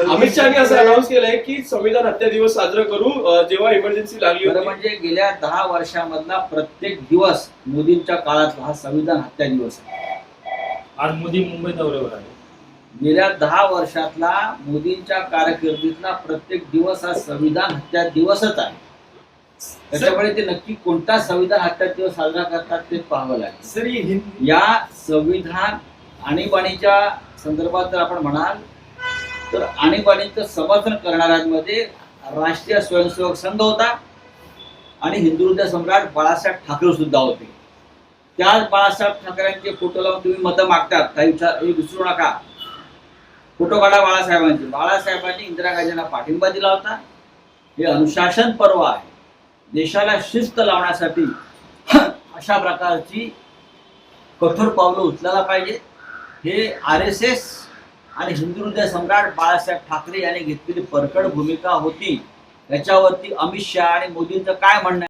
अमित शहानी असं अनाऊन्स केलंय की संविधान हत्या दिवस साजरा करू जेव्हा इमर्जन्सी लागली होती. म्हणजे गेल्या दहा वर्षामधला प्रत्येक दिवस मोदींच्या काळातला हा संविधान हत्या दिवस आहे. आज मोदी मुंबई दौऱ्यावर आहे गेल्या दहा वर्षातला मोदींच्या कारकिर्दीतला प्रत्येक दिवस हा संविधान हत्या दिवसच आहे. त्याच्यामुळे ते नक्की कोणता संविधान हत्या दिवस साजरा करतात ते पाहावं लागेल. ही या संविधान आणीबाणीच्या संदर्भात जर आपण म्हणाल तर आणीबाणीचं समर्थन करणाऱ्यांमध्ये राष्ट्रीय स्वयंसेवक संघ होता आणि हिंदू हृदय सम्राट बाळासाहेब ठाकरे सुद्धा होते. त्याच बाळासाहेब ठाकरेंचे फोटो लावून तुम्ही मतं मागतात काही विचार हे विसरू नका. फोटो काढा बाळासाहेबांचे. बाळासाहेबांनी इंदिरा गांधींना पाठिंबा दिला होता. हे अनुशासन पर्व आहे. देशाला शिस्त लावण्यासाठी अशा प्रकारची कठोर पावलं उचलायला पाहिजे हे आर एस एस आणि हिंदू हृदय सम्राट बाळासाहेब ठाकरे यांनी घेतलेली परकड भूमिका होती याच्यावरती अमित शहा आणि मोदींचं काय म्हणणं आहे?